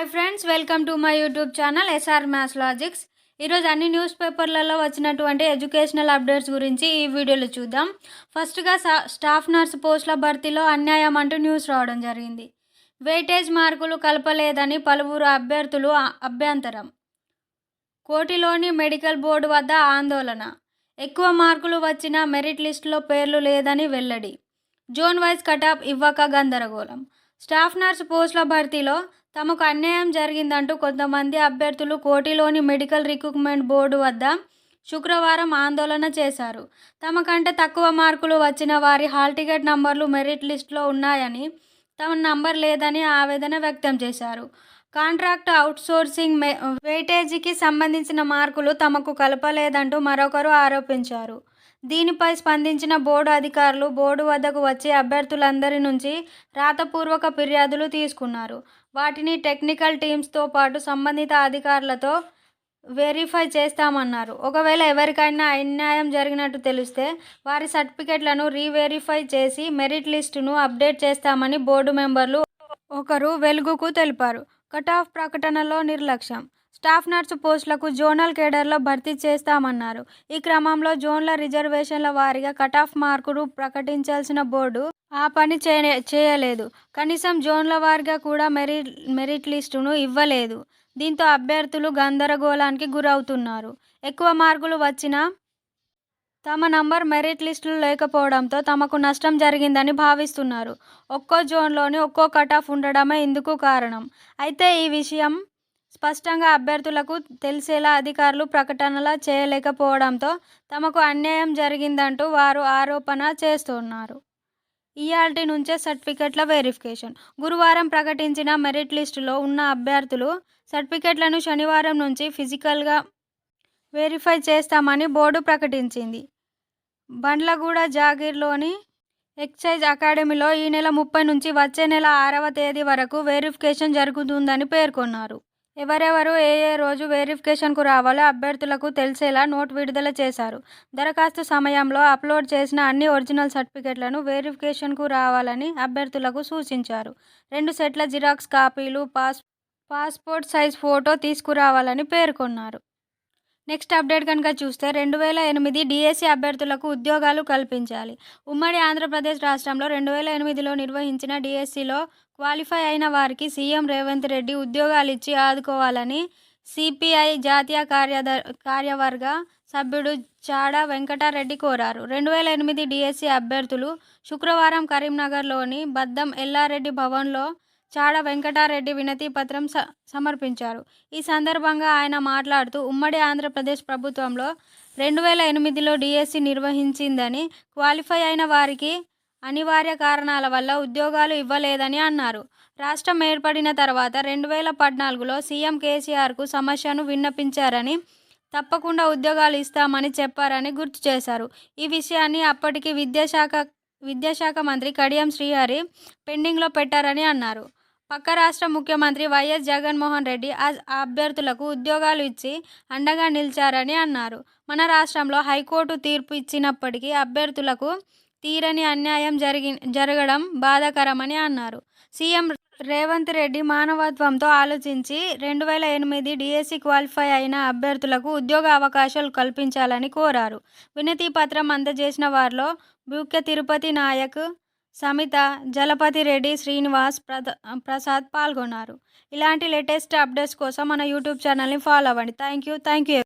Hi friends welcome to my YouTube channel S R maths logics ఈరోజు అన్ని news పేపర్లలో వచ్చినటువంటి ఎడ్యుకేషనల్ అప్డేట్స్ గురించి ఈ వీడియోలో చూద్దాం. ఫస్ట్గా స్టాఫ్ నర్స్ పోస్టుల భర్తీలో అన్యాయం అంటూ న్యూస్ రావడం జరిగింది. వెయిటేజ్ మార్కులు కలపలేదని పలువురు అభ్యర్థులు అభ్యంతరం. కోటిలోని మెడికల్ బోర్డు వద్ద ఆందోళన. ఎక్కువ మార్కులు వచ్చిన మెరిట్ లిస్టులో పేర్లు లేదని వెల్లడి. జోన్ వైజ్ కటాప్ ఇవ్వక గందరగోళం. స్టాఫ్ నర్స్ పోస్టుల భర్తీలో తమకు అన్యాయం జరిగిందంటూ కొంతమంది అభ్యర్థులు కోటిలోని మెడికల్ రిక్రూట్మెంట్ బోర్డు వద్ద శుక్రవారం ఆందోళన చేశారు. తమకంటే తక్కువ మార్కులు వచ్చిన వారి హాల్ టికెట్ నంబర్లు మెరిట్ లిస్టులో ఉన్నాయని తమ నంబర్ లేదని ఆవేదన వ్యక్తం చేశారు. కాంట్రాక్ట్ అవుట్సోర్సింగ్ మే వెయిటేజీకి సంబంధించిన మార్కులు తమకు కలపలేదంటూ మరొకరు ఆరోపించారు. దీనిపై స్పందించిన బోర్డు అధికారులు బోర్డు వద్దకు వచ్చి అభ్యర్థులందరి నుంచి రాతపూర్వక ఫిర్యాదులు తీసుకున్నారు. వాటిని టెక్నికల్ టీమ్స్తో పాటు సంబంధిత అధికారులతో వెరిఫై చేస్తామన్నారు. ఒకవేళ ఎవరికైనా అన్యాయం జరిగినట్టు తెలిస్తే వారి సర్టిఫికెట్లను రీవెరిఫై చేసి మెరిట్ లిస్టును అప్డేట్ చేస్తామని బోర్డు మెంబర్లు ఒకరు వెలుగుకు తెలిపారు. కటాఫ్ ప్రకటనలో నిర్లక్ష్యం. స్టాఫ్ నర్సు పోస్టులకు జోనల్ కేడర్లో భర్తీ చేస్తామన్నారు. ఈ క్రమంలో జోన్ల రిజర్వేషన్ల వారీగా కటాఫ్ మార్కులు ప్రకటించాల్సిన బోర్డు ఆ పని చేయ చేయలేదు. కనీసం జోన్ల వారీగా కూడా మెరిట్ మెరిట్ లిస్టును ఇవ్వలేదు. దీంతో అభ్యర్థులు గందరగోళానికి గురవుతున్నారు. ఎక్కువ మార్కులు వచ్చినా తమ నంబర్ మెరిట్ లిస్టులు లేకపోవడంతో తమకు నష్టం జరిగిందని భావిస్తున్నారు. ఒక్కో జోన్లోని ఒక్కో కట్ ఆఫ్ ఉండడమే ఇందుకు కారణం. అయితే ఈ విషయం స్పష్టంగా అభ్యర్థులకు తెలిసేలా అధికారులు ప్రకటనలా చేయలేకపోవడంతో తమకు అన్యాయం జరిగిందంటూ వారు ఆరోపణ చేస్తున్నారు. ఈఆర్టీ నుంచే సర్టిఫికెట్ల వెరిఫికేషన్. గురువారం ప్రకటించిన మెరిట్ లిస్టులో ఉన్న అభ్యర్థులు సర్టిఫికెట్లను శనివారం నుంచి ఫిజికల్గా వెరిఫై చేస్తామని బోర్డు ప్రకటించింది. బండ్లగూడ జాగీర్లోని ఎక్సైజ్ అకాడమీలో ఈ నెల ముప్పై నుంచి వచ్చే నెల ఆరవ తేదీ వరకు వెరిఫికేషన్ జరుగుతుందని పేర్కొన్నారు. ఎవరెవరు ఏ ఏ రోజు వెరిఫికేషన్కు రావాలో అభ్యర్థులకు తెలిసేలా నోట్ విడుదల చేశారు. దరఖాస్తు సమయంలో అప్లోడ్ చేసిన అన్ని ఒరిజినల్ సర్టిఫికెట్లను వెరిఫికేషన్కు రావాలని అభ్యర్థులకు సూచించారు. రెండు సెట్ల జిరాక్స్ కాపీలు పాస్ పాస్పోర్ట్ సైజ్ ఫోటో తీసుకురావాలని పేర్కొన్నారు. నెక్స్ట్ అప్డేట్ కనుక చూస్తే రెండు వేల ఎనిమిది డిఎస్సి అభ్యర్థులకు ఉద్యోగాలు కల్పించాలి. ఉమ్మడి ఆంధ్రప్రదేశ్ రాష్ట్రంలో రెండు వేల ఎనిమిదిలో నిర్వహించిన డిఎస్సిలో క్వాలిఫై అయిన వారికి సీఎం రేవంత్ రెడ్డి ఉద్యోగాలు ఇచ్చి ఆదుకోవాలని సిపిఐ జాతీయ కార్యద కార్యవర్గ సభ్యుడు చాడ వెంకటారెడ్డి కోరారు. రెండు వేల ఎనిమిది డిఎస్సి అభ్యర్థులు శుక్రవారం కరీంనగర్లోని బద్దం ఎల్లారెడ్డి భవన్లో చాడ వెంకటారెడ్డి వినతి పత్రం స సమర్పించారు. ఈ సందర్భంగా ఆయన మాట్లాడుతూ ఉమ్మడి ఆంధ్రప్రదేశ్ ప్రభుత్వంలో రెండు వేల ఎనిమిదిలో డిఎస్సి నిర్వహించిందని క్వాలిఫై అయిన వారికి అనివార్య కారణాల వల్ల ఉద్యోగాలు ఇవ్వలేదని అన్నారు. రాష్ట్రం ఏర్పడిన తర్వాత రెండు వేల పద్నాలుగులో సీఎం కేసీఆర్కు సమస్యను విన్నపించారని తప్పకుండా ఉద్యోగాలు ఇస్తామని చెప్పారని గుర్తు చేశారు. ఈ విషయాన్ని అప్పటికి విద్యాశాఖ విద్యాశాఖ మంత్రి కడియం శ్రీహరి పెండింగ్లో పెట్టారని అన్నారు. పక్క రాష్ట్ర ముఖ్యమంత్రి వైఎస్ జగన్మోహన్ రెడ్డి అభ్యర్థులకు ఉద్యోగాలు ఇచ్చి అండగా నిలిచారని అన్నారు. మన రాష్ట్రంలో హైకోర్టు తీర్పు ఇచ్చినప్పటికీ అభ్యర్థులకు తీరని అన్యాయం జరిగి జరగడం బాధాకరమని అన్నారు. సీఎం రేవంత్ రెడ్డి మానవత్వంతో ఆలోచించి రెండు వేల ఎనిమిది డిఎస్సి క్వాలిఫై అయిన అభ్యర్థులకు ఉద్యోగ అవకాశాలు కల్పించాలని కోరారు. వినతి పత్రం అందజేసిన వారిలో బుక్య తిరుపతి నాయక్ సమిత జలపతి రెడ్డి శ్రీనివాస్ ప్రద ప్రసాద్ పాల్గొన్నారు. ఇలాంటి లేటెస్ట్ అప్డేట్స్ కోసం మన యూట్యూబ్ ఛానల్ని ఫాలో అవ్వండి. Thank you thank you